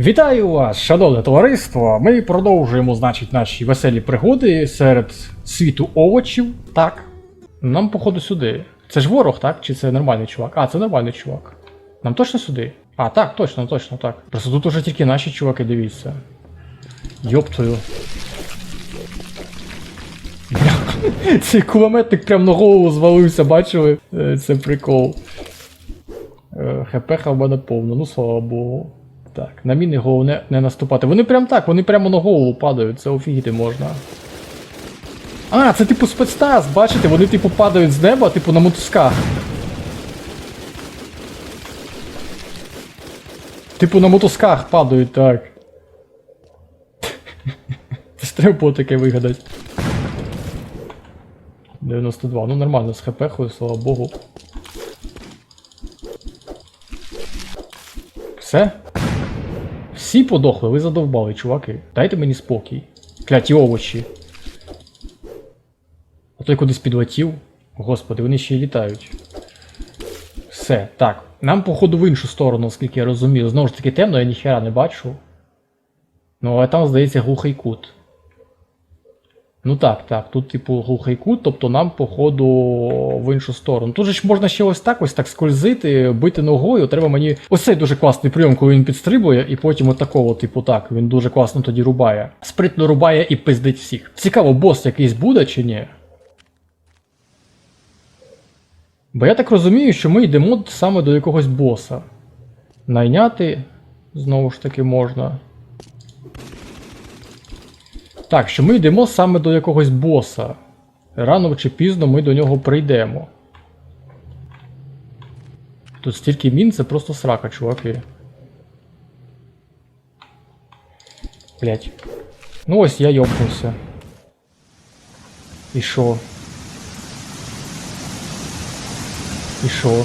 Вітаю вас, шановне товариство. Ми продовжуємо, значить, наші веселі пригоди серед світу овочів. Так. Нам, походу, сюди. Це ж ворог, так? Чи це нормальний чувак? А, це нормальний чувак. Нам точно сюди? А, так, точно, точно, так. Просто тут уже тільки наші чуваки, дивіться. Йоптою. Цей кулеметник прям на голову звалився, бачили? Е, Це прикол. Е, ХП в мене повно, ну слава Богу. Так, на міни головне не наступати. Вони прям так, вони прямо на голову падають, це офігіти можна. А, це типу спецтаз, бачите, вони типу падають з неба, типу на мотузках. Типу на мотузках падають, так. Треба було таке вигадати. 92, ну нормально, з хп, слава Богу. Все? Всі подохли, ви задовбали, чуваки. Дайте мені спокій. Кляті овочі. А той кудись підлетів. Господи, вони ще й літають. Все, так. Нам, походу, в іншу сторону, оскільки я розумію. Знову ж таки темно, я ніхера не бачу. Ну, але там, здається, глухий кут. Ну так, так, тут, типу, глухий кут, тобто нам, походу, в іншу сторону. Тут же ж можна ще ось так ось так скользити, бити ногою. Треба мені. Ось цей дуже класний прийом, коли він підстрибує, і потім отакого, типу, так, він дуже класно тоді рубає. Спритно рубає і пиздить всіх. Цікаво, бос якийсь буде чи ні? Бо я так розумію, що ми йдемо саме до якогось боса. Найняти знову ж таки можна. Так, що ми йдемо саме до якогось боса. Рано чи пізно ми до нього прийдемо. Тут стільки мін, це просто срака, чуваки. Блять. Ну ось я йобнувся. І що? І що?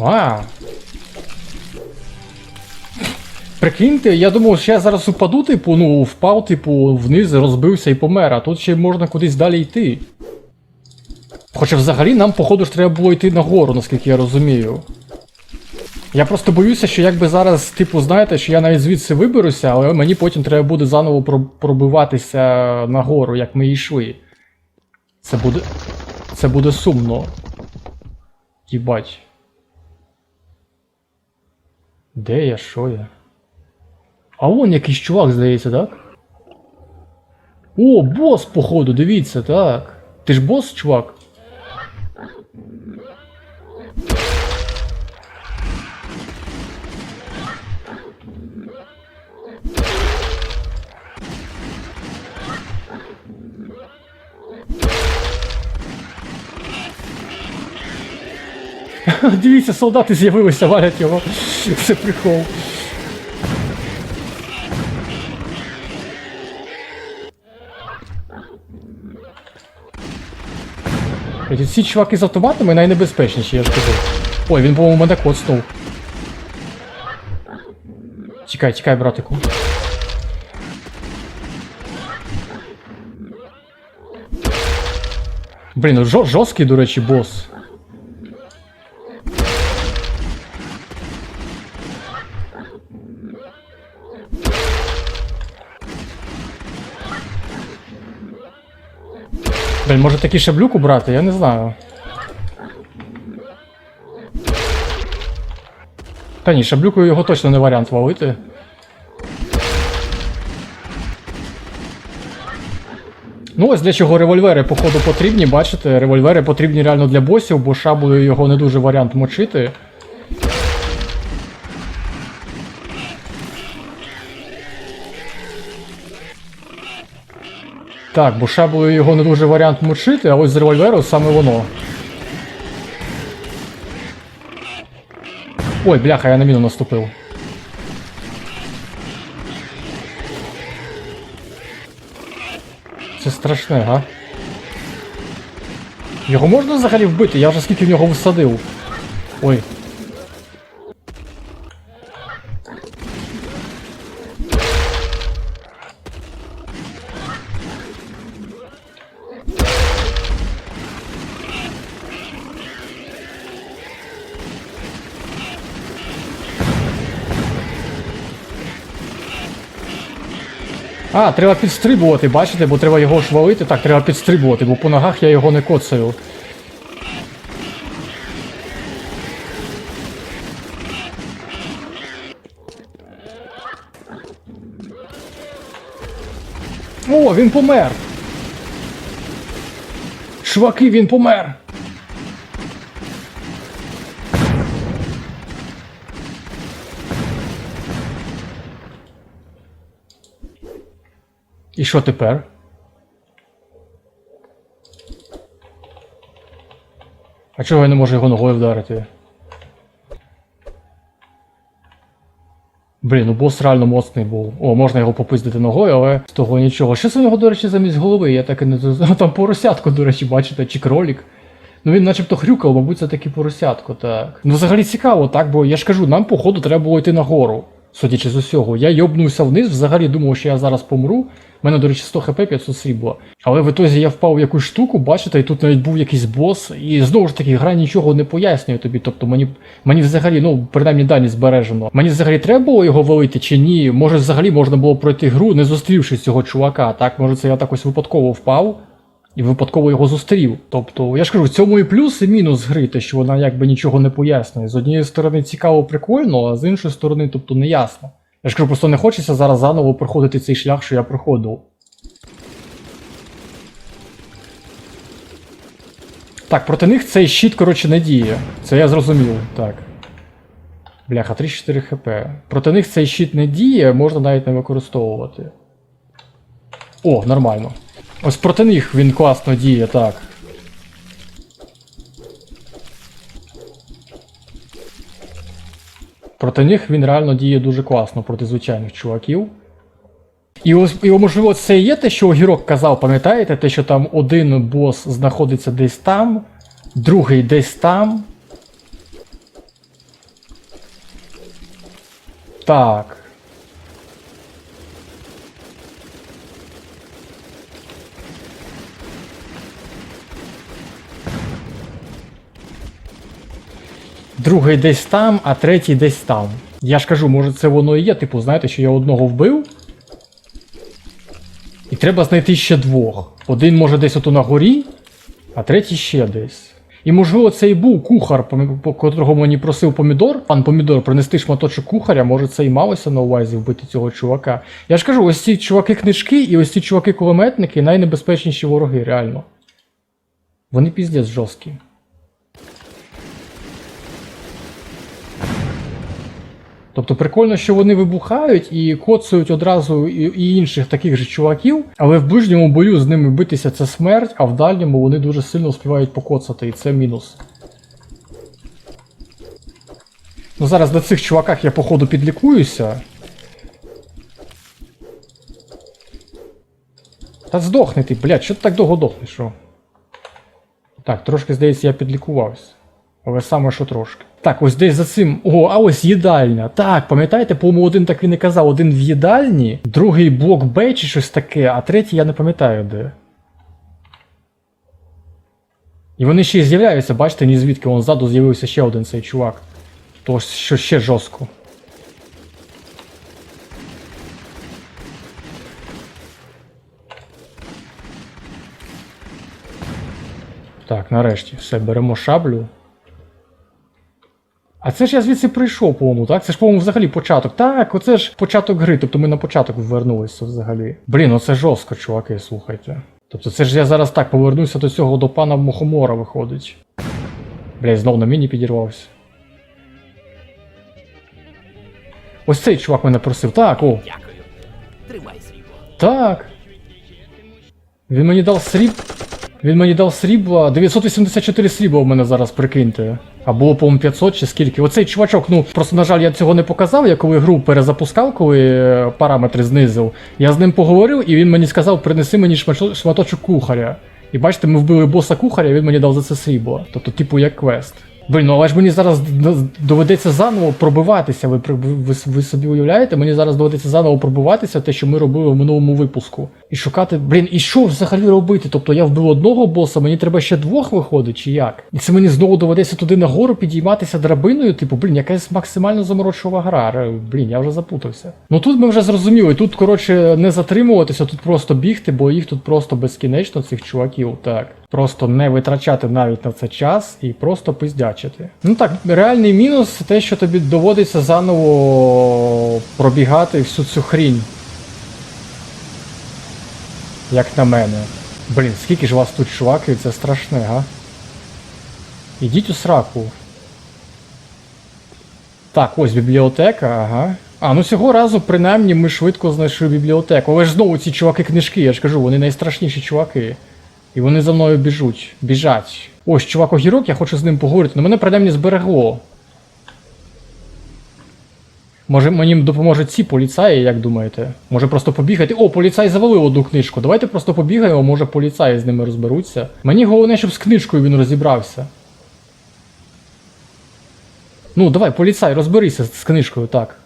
А. Прикиньте, я думав, що я зараз упаду, типу, ну, впав, типу, вниз, розбився і помер, а тут ще можна кудись далі йти. Хоча взагалі нам, походу, ж треба було йти нагору, наскільки я розумію. Я просто боюся, що якби зараз, типу, знаєте, що я навіть звідси виберуся, але мені потім треба буде заново про- пробиватися нагору, як ми йшли. Це буде. Це буде сумно. Їбать. Де я, що я? А вон якийсь чувак, здається, так? О, бос, походу, дивіться, так. Ти ж бос, чувак? Дивіться, солдати з'явилися, валять його. Це прикол. Ці чуваки з автоматами найнебезпечніші, я ж кажу. Ой, він, по-моєму, мене коцнув. Тікай, тікай, братику. Блін, ну жор- жорсткий, до речі, бос. Може такий шаблюк убрати, я не знаю. Та ні, шаблюкою його точно не варіант валити. Ну, ось для чого револьвери, походу, потрібні, бачите? Револьвери потрібні реально для босів, бо шаблею його не дуже варіант мочити. Так, бо шаблею його не дуже варіант мочити, а ось з револьверу саме воно. Ой, бляха, я на міну наступив. Це страшне, га? Його можна взагалі вбити? Я вже скільки в нього висадив. Ой. А, треба підстрибувати, бачите, бо треба його ж валити. Так, треба підстрибувати, бо по ногах я його не коцаю. О, він помер! Чуваки, він помер! І що тепер? А чого я не можу його ногою вдарити? Блін, ну бос реально моцний був. О, можна його попиздити ногою, але з того нічого. Що це у нього, до речі, замість голови? Я так і не зрозумів. Там поросятко, до речі, бачите, чи кролік. Ну він начебто хрюкав, мабуть, це таки поросятко, так. Ну взагалі цікаво, так, бо я ж кажу, нам походу треба було йти нагору. Судячи з усього, я йобнувся вниз, взагалі думав, що я зараз помру. У мене, до речі, 100 хп 500 срібла. Але в ітозі я впав в якусь штуку, бачите, і тут навіть був якийсь бос, і знову ж таки, гра нічого не пояснює тобі. Тобто мені, мені взагалі, ну, принаймні дані збережено. Мені взагалі треба було його валити чи ні? Може, взагалі можна було пройти гру, не зустрівши цього чувака. Так, може, це я так ось випадково впав. І випадково його зустрів. Тобто, я ж кажу, в цьому і плюс, і мінус гри, те, що вона якби нічого не пояснює. З однієї сторони цікаво, прикольно, а з іншої сторони, тобто не ясно. Я ж кажу, просто не хочеться зараз заново проходити цей шлях, що я проходив. Так, проти них цей щит, коротше, не діє. Це я зрозумів. Так. Бляха, 3-4 хп. Проти них цей щит не діє, можна навіть не використовувати. О, нормально. Ось проти них він класно діє, так. Проти них він реально діє дуже класно проти звичайних чуваків. І і можливо, це і є те, що огірок казав, пам'ятаєте, те, що там один бос знаходиться десь там, другий десь там. Так. Другий десь там, а третій десь там. Я ж кажу, може це воно і є, типу, знаєте, що я одного вбив. І треба знайти ще двох. Один може десь ото на горі, а третій ще десь. І можливо це і був кухар, по, котрого мені просив помідор, пан помідор, принести шматочок кухаря, може це і малося на увазі вбити цього чувака. Я ж кажу, ось ці чуваки книжки і ось ці чуваки кулеметники найнебезпечніші вороги, реально. Вони піздець жорсткі. Тобто прикольно, що вони вибухають і коцають одразу і інших таких же чуваків, але в ближньому бою з ними битися це смерть, а в дальньому вони дуже сильно успівають покоцати, і це мінус. Ну зараз на цих чуваках я походу підлікуюся. Та здохни ти, блядь, що ти так довго дохнеш, що? Так, трошки здається, я підлікувався. Але саме що трошки. Так, ось десь за цим. О, а ось їдальня. Так, пам'ятаєте, по-моєму, один так і не казав, один в їдальні, другий блок Б чи щось таке, а третій я не пам'ятаю де. І вони ще й з'являються, бачите, ні звідки вон ззаду з'явився ще один цей чувак. То що ще жорстко. Так, нарешті, все, беремо шаблю. А це ж я звідси прийшов, по-моєму, так? Це ж, по-моєму, взагалі початок. Так, оце ж початок гри, тобто ми на початок повернулися взагалі. Блін, оце жорстко, чуваки, слухайте. Тобто це ж я зараз так повернуся до цього до пана Мухомора виходить. Блядь, знов на міні підірвався. Ось цей чувак мене просив. Так, о. Дякую. Тримай срібло. Так. Він мені дав сріб. Він мені дав срібла. 984 срібла в мене зараз, прикиньте. А було, по-моєму, 500 чи скільки. Оцей чувачок, ну просто, на жаль, я цього не показав. Я коли гру перезапускав, коли е, параметри знизив. Я з ним поговорив, і він мені сказав, принеси мені шматочок кухаря. І бачите, ми вбили боса кухаря, і він мені дав за це срібло. Тобто, типу, як квест. Блін, ну але ж мені зараз доведеться заново пробиватися. Ви, ви, ви собі уявляєте? Мені зараз доведеться заново пробиватися те, що ми робили в минулому випуску. І шукати, блін, і що взагалі робити? Тобто я вбив одного боса, мені треба ще двох виходить, чи як? І це мені знову доведеться туди нагору підійматися драбиною. Типу, блін, якась максимально заморочова гра. Блін, я вже запутався. Ну тут ми вже зрозуміли. Тут, коротше, не затримуватися, тут просто бігти, бо їх тут просто безкінечно, цих чуваків. Так. Просто не витрачати навіть на це час і просто пиздячити. Ну так, реальний мінус те, що тобі доводиться заново пробігати всю цю хрінь. Як на мене. Блін, скільки ж вас тут чуваки, це страшне, га? Ідіть у сраку. Так, ось бібліотека, ага. А, ну цього разу принаймні ми швидко знайшли бібліотеку. Але ж знову ці чуваки книжки, я ж кажу, вони найстрашніші чуваки. І вони за мною біжуть. Біжать. Ось чувак огірок, я хочу з ним поговорити, але мене принаймні зберегло. Може мені допоможуть ці поліцаї, як думаєте? Може просто побігати. О, поліцай завалив одну книжку. Давайте просто побігаємо, може поліцаї з ними розберуться. Мені головне, щоб з книжкою він розібрався. Ну, давай, поліцай, розберися з книжкою, так.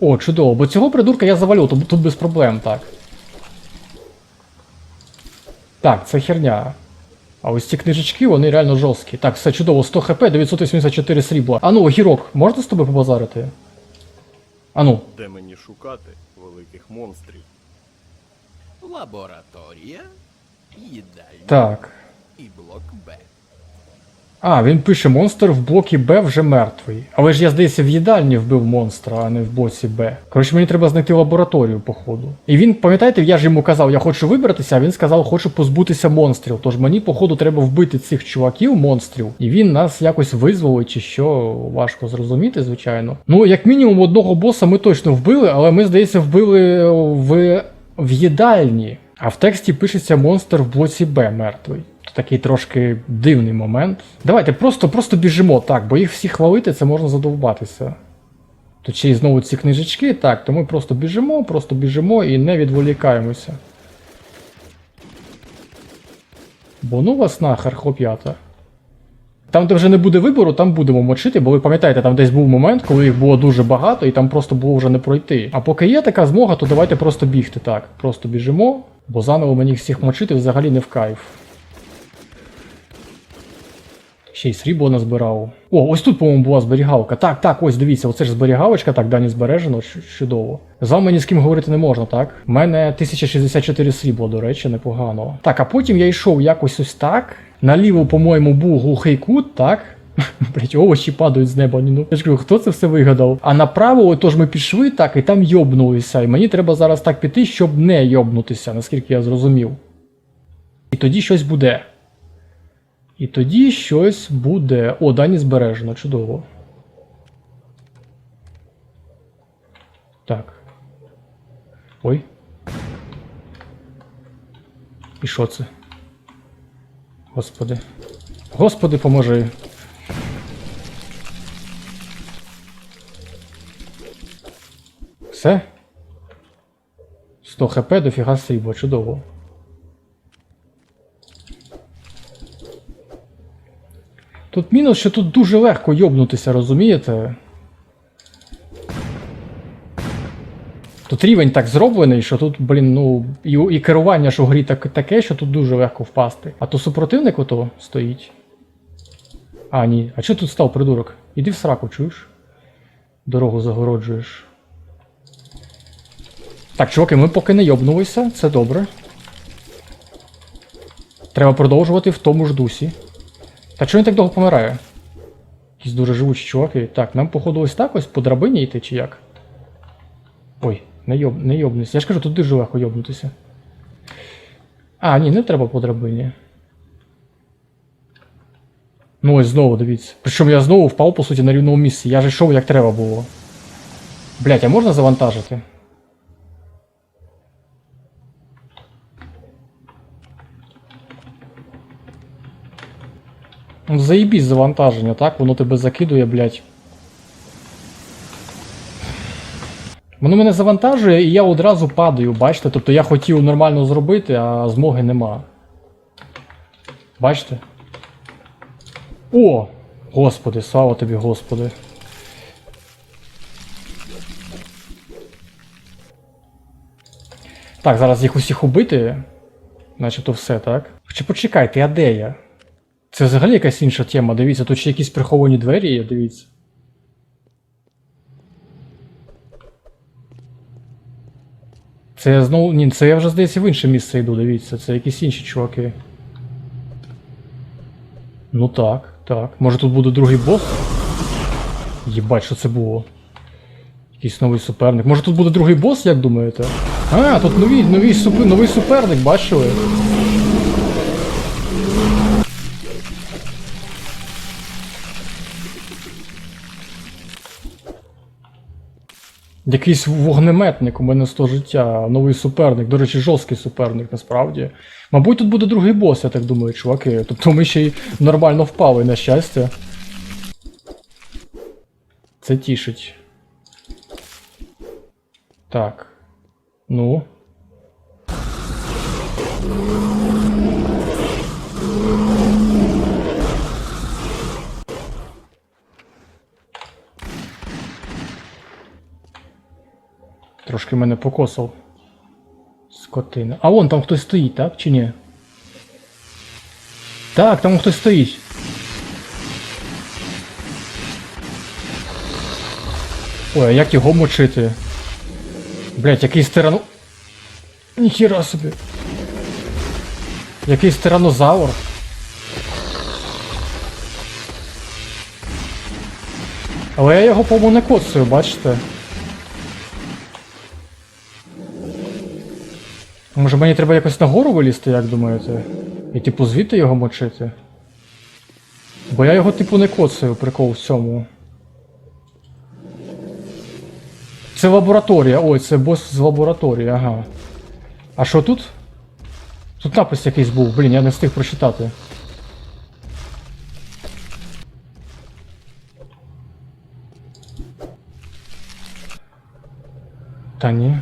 О, чудово, бо цього придурка я завалю, тут, без проблем, так. Так, це херня. А ось ці книжечки, вони реально жорсткі. Так, все чудово, 100 хп, 984 срібла. Ану, огірок, можна з тобою побазарити? Ану, Де мені шукати великих монстрів? Лабораторія, їдальня так. А, він пише, монстр в блокі Б вже мертвий. Але ж я, здається, в їдальні вбив монстра, а не в блоці Б. Коротше, мені треба знайти лабораторію, походу. І він, пам'ятаєте, я ж йому казав, я хочу вибратися, а він сказав, хочу позбутися монстрів. Тож мені, походу, треба вбити цих чуваків, монстрів, і він нас якось визволить, чи що важко зрозуміти, звичайно. Ну, як мінімум, одного боса ми точно вбили, але ми, здається, вбили в, в їдальні. А в тексті пишеться монстр в блоці Б мертвий. Такий трошки дивний момент. Давайте просто, просто біжимо, так, бо їх всі хвалити, це можна задовбатися. Ще й знову ці книжечки, так, то ми просто біжимо, просто біжимо і не відволікаємося. Бо ну вас нахер, хлоп'ята. Там, де вже не буде вибору, там будемо мочити, бо ви пам'ятаєте, там десь був момент, коли їх було дуже багато, і там просто було вже не пройти. А поки є така змога, то давайте просто бігти так. Просто біжимо, бо заново мені всіх мочити взагалі не в кайф. Ще й срібло назбирав. О, ось тут, по-моєму, була зберігалка. Так, так, ось дивіться, оце ж зберігалочка, так, дані збережено, чудово. З вами ні з ким говорити не можна, так? У мене 1064 срібла, до речі, непогано. Так, а потім я йшов якось ось так. Наліво, по-моєму, був глухий кут, так? Блять, овочі падають з неба. Ну, я ж кажу, хто це все вигадав? А направо, отож ми пішли так, і там йобнулися. І мені треба зараз так піти, щоб не йобнутися, наскільки я зрозумів. І тоді щось буде. І тоді щось буде. О, дані збережено, чудово. Так. Ой. І що це? Господи. Господи, поможи. Все? 100 хп дофіга срібла, чудово. Тут мінус, що тут дуже легко йобнутися, розумієте? Тут рівень так зроблений, що тут, блін, ну, і, і керування ж у грі так, таке, що тут дуже легко впасти. А то супротивник ото стоїть. А, ні. А чого тут став, придурок? Іди в сраку, чуєш? Дорогу загороджуєш. Так, чуваки, ми поки не йобнулися, це добре. Треба продовжувати в тому ж дусі. Та чого він так довго помирає? Якісь дуже живучі чуваки. Так, нам походу ось так ось по драбині йти чи як? Ой, не, йоб... не йобнусь. Я ж кажу, тут дуже легко йобнутися. А, ні, не треба по драбині. Ну ось знову, дивіться. Причому я знову впав, по суті, на рівному місці. Я ж йшов як треба було. Блять, а можна завантажити? Заїбісь завантаження, так? Воно тебе закидує, блядь. Воно мене завантажує, і я одразу падаю, бачите? Тобто я хотів нормально зробити, а змоги нема. Бачите? О! Господи, слава тобі, Господи. Так, зараз їх усіх убити. Начебто все, так? Чи почекайте, а де я? Це взагалі якась інша тема. Дивіться, тут ще якісь приховані двері є, дивіться. Це я знову. Ні, це я вже здається в інше місце йду, дивіться, це якісь інші чуваки. Ну так, так. Може тут буде другий бос? Єбать, що це було? Якийсь новий суперник. Може тут буде другий бос, як думаєте? А, тут новий, супер, новий суперник, бачили? Якийсь вогнеметник у мене 100 життя, новий суперник. До речі, жорсткий суперник насправді. Мабуть, тут буде другий бос, я так думаю, чуваки. Тобто ми ще й нормально впали, на щастя. Це тішить. Так. Ну. Трошки мене покосав. Скотина. А вон там хтось стоїть, так? Чи ні? Так, там хтось стоїть. Ой, а як його мочити? Блять, якийсь тирану. Ніхіра собі. Якийсь тиранозавр. Але я його, по-моєму, не коцаю, бачите? Може мені треба якось нагору вилізти, як думаєте? І типу звідти його мочити? Бо я його типу не коцаю, прикол в цьому. Це лабораторія. Ой, це бос з лабораторії, ага. А що тут? Тут напис якийсь був, блін, я не встиг прочитати. Та ні.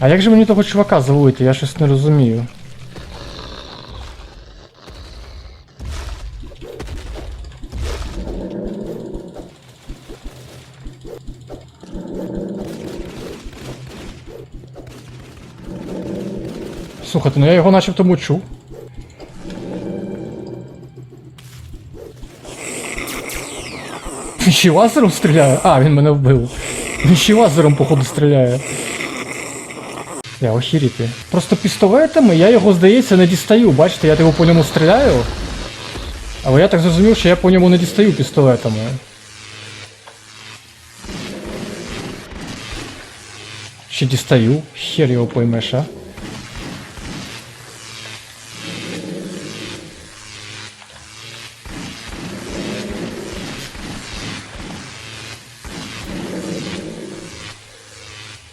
А як же мені того чувака завалити? Я щось не розумію. Слухайте, ну я його начебто мучу. Він ще лазером стріляє? А, він мене вбив. Він ще лазером, походу, стріляє. Я охіріти. Просто пістолетами я його, здається, не дістаю. Бачите, я його по ньому стріляю. Але я так зрозумів, що я по ньому не дістаю пістолетами. Ще дістаю, хер його поймеш, а.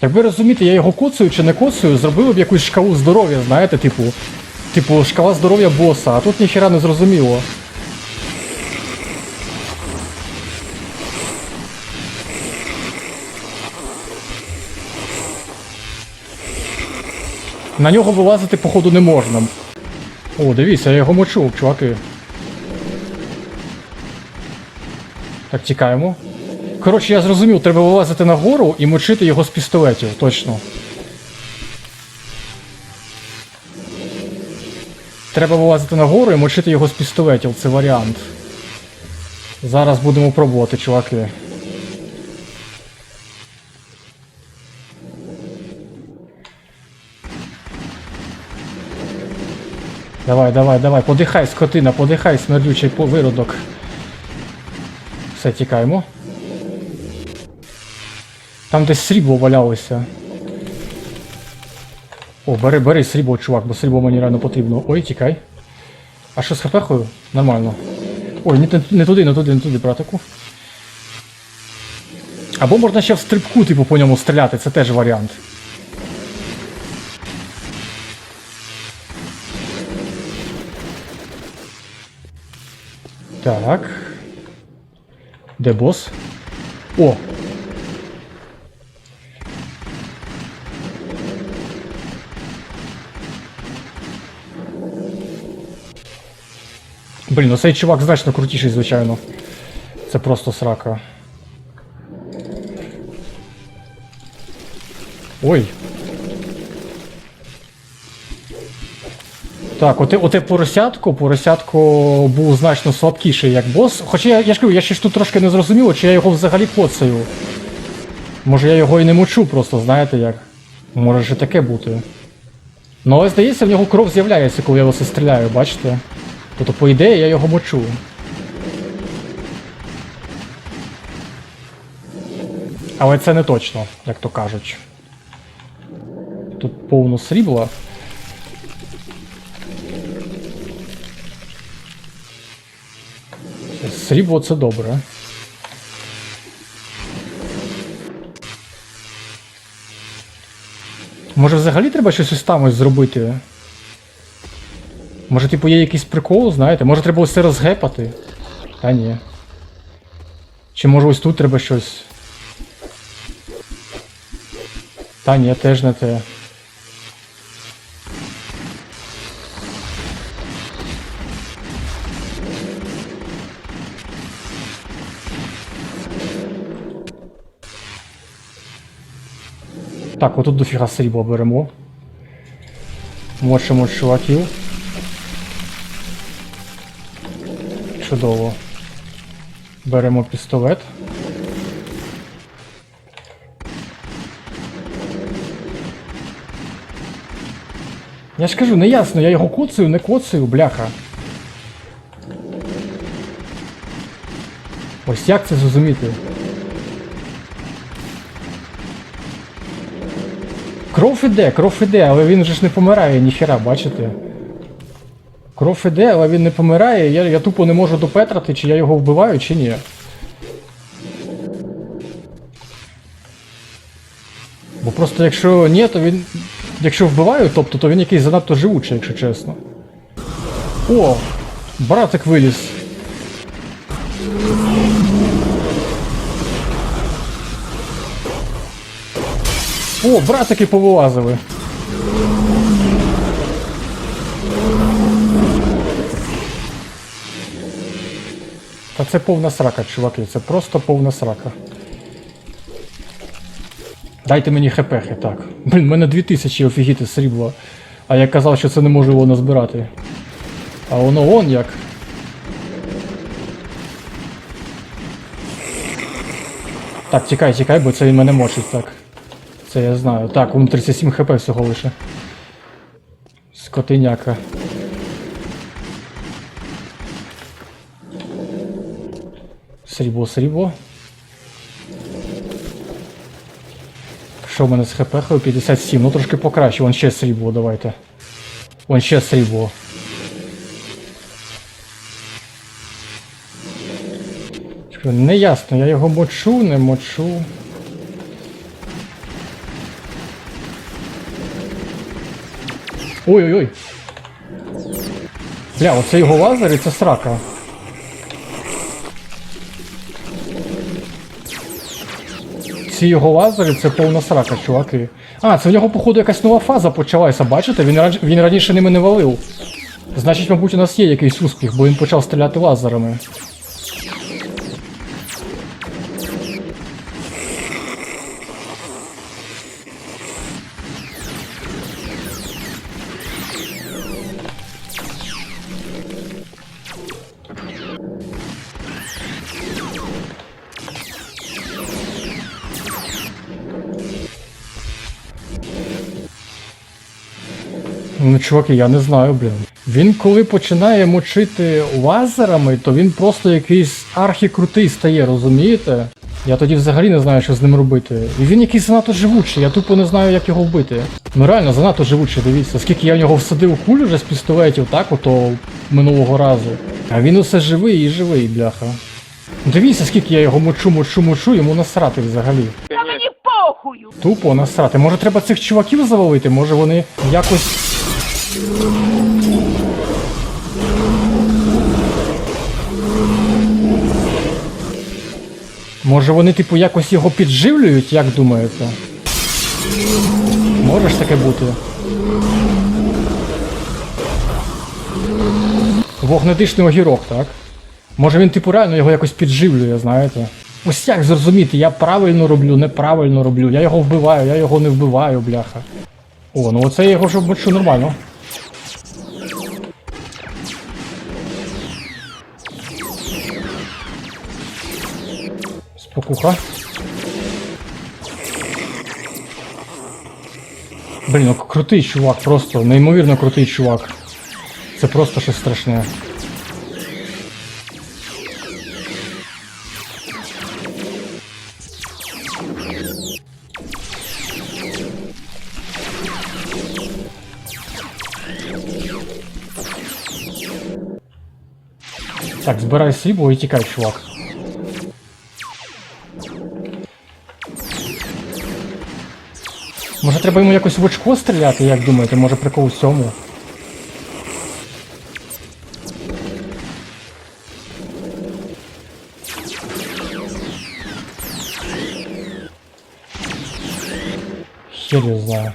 Так ви розумієте, я його коцаю чи не коцаю, зробили б якусь шкалу здоров'я, знаєте, типу. Типу, шкала здоров'я боса, а тут ніхіра не зрозуміло. На нього вилазити, походу, не можна. О, дивіться, я його мочу, чуваки. Так, тікаємо. Коротше, я зрозумів, треба вилазити нагору і мочити його з пістолетів, точно. Треба вилазити нагору і мочити його з пістолетів, це варіант. Зараз будемо пробувати, чуваки. Давай, давай, давай, подихай, скотина, подихай, смердючий виродок. Все, тікаємо. Там десь срібло валялося. О, бери, бери срібло, чувак, бо срібло мені реально потрібно. Ой, тікай. А що з хпхою? Нормально. Ой, не, не туди, не туди, не туди, братику. Або можна ще в стрибку, типу, по ньому стріляти, це теж варіант. Так. Де бос? О! Блін, ну цей чувак значно крутіший, звичайно. Це просто срака. Ой. Так, оте, оте поросятко, поросятко був значно слабкіший як бос. Хоча я, я ж кажу, я ще ж тут трошки не зрозуміло, чи я його взагалі коцаю. Може я його і не мочу, просто знаєте як. Може ще таке бути. Ну, але здається, в нього кров з'являється, коли я його стріляю, бачите? Тобто, по ідеї, я його мочу. Але це не точно, як то кажуть. Тут повно срібла. Срібло це добре. Може взагалі треба щось ось там зробити? Може, типу, є якийсь прикол, знаєте? Може треба це розгепати? Та ні. Чи може ось тут треба щось. Та ні, теж не те. Так, отут дофіга срібла беремо. Мочимо чуваків. Чудово. Беремо пістолет. Я ж кажу, не ясно, я його коцаю, не коцаю, бляха. Ось як це зрозуміти? Кров іде, кров іде, але він же ж не помирає ніхера, бачите? Кров іде, але він не помирає, я, я тупо не можу допетрати, чи я його вбиваю, чи ні. Бо просто якщо ні, то він. Якщо вбиваю, тобто, то він якийсь занадто живучий, якщо чесно. О! Братик виліз. О, братики повилазили. Та це повна срака, чуваки, це просто повна срака. Дайте мені хпхи, так. Блін, в мене 2000 офігіти срібла. А я казав, що це не можу його назбирати. А воно он як. Так, тікай, тікай, бо це він мене мочить, так. Це я знаю. Так, вон 37 хп всього лише. Скотиняка. Срібло, срібло. Що в мене з хп? 57, ну трошки покраще, вон ще срібло, давайте. Вон ще срібло. Що, Не ясно, я його мочу, не мочу. Ой-ой-ой. Бля, оце його лазер і це срака. Ці його лазери це повна срака, чуваки. А, це в нього, походу, якась нова фаза почалася, бачите? Він, він раніше ними не валив. Значить, мабуть, у нас є якийсь успіх, бо він почав стріляти лазерами. Ну, чуваки, я не знаю, блін. Він коли починає мочити лазерами, то він просто якийсь архікрутий стає, розумієте? Я тоді взагалі не знаю, що з ним робити. І він якийсь занадто живучий, я тупо не знаю, як його вбити. Ну реально, занадто живучий, дивіться. Скільки я в нього всадив куль вже з пістолетів, так, ото минулого разу. А він усе живий і живий, бляха. Ну, Дивіться, скільки я його мочу, мочу, мочу, йому насрати взагалі. Та мені похую. Тупо насрати. Може треба цих чуваків завалити, може вони якось. Може вони, типу, якось його підживлюють, як думаєте? Може ж таке бути? Вогнедишний огірок, так? Може він типу реально його якось підживлює, знаєте. Ось як зрозуміти, я правильно роблю, неправильно роблю, я його вбиваю, я його не вбиваю, бляха. О, ну оце я його вже бачу нормально. Спокуха. Блін, ну крутий чувак, просто неймовірно крутий чувак. Це просто щось страшне. Так, збирай срібло і тікай, чувак. Може треба йому якось в очко стріляти, як думаєте? Може прикол в цьому? Я знаю.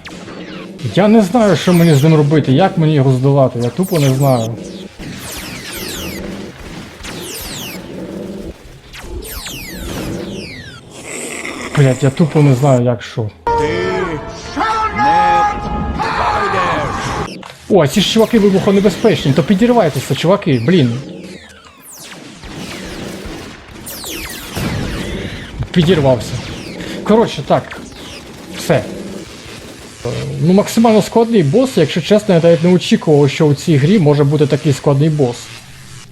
Я не знаю, що мені з ним робити, як мені його здолати, я тупо не знаю. Блять, я тупо не знаю, як що. О, ці ж чуваки вибухонебезпечні, то підірвайтеся, чуваки, блін. Підірвався. Коротше, так. Все. Е, Ну, максимально складний бос, якщо чесно, я навіть не очікував, що у цій грі може бути такий складний бос.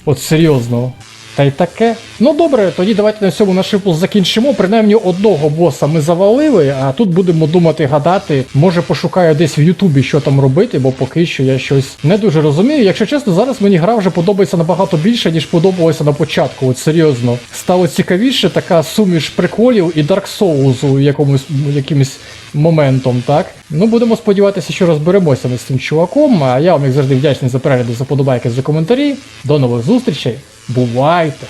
От серйозно. Та й таке. Ну добре, тоді давайте на цьому наш випуск закінчимо. Принаймні одного боса ми завалили, а тут будемо думати, гадати. Може пошукаю десь в Ютубі, що там робити, бо поки що я щось не дуже розумію. Якщо чесно, зараз мені гра вже подобається набагато більше, ніж подобалося на початку. От серйозно. Стало цікавіше, така суміш приколів і Dark Souls якомусь якимось моментом, так? Ну будемо сподіватися, що розберемося ми з цим чуваком. А я вам як завжди вдячний за перегляди, за подобайки, за коментарі. До нових зустрічей. Бувайте!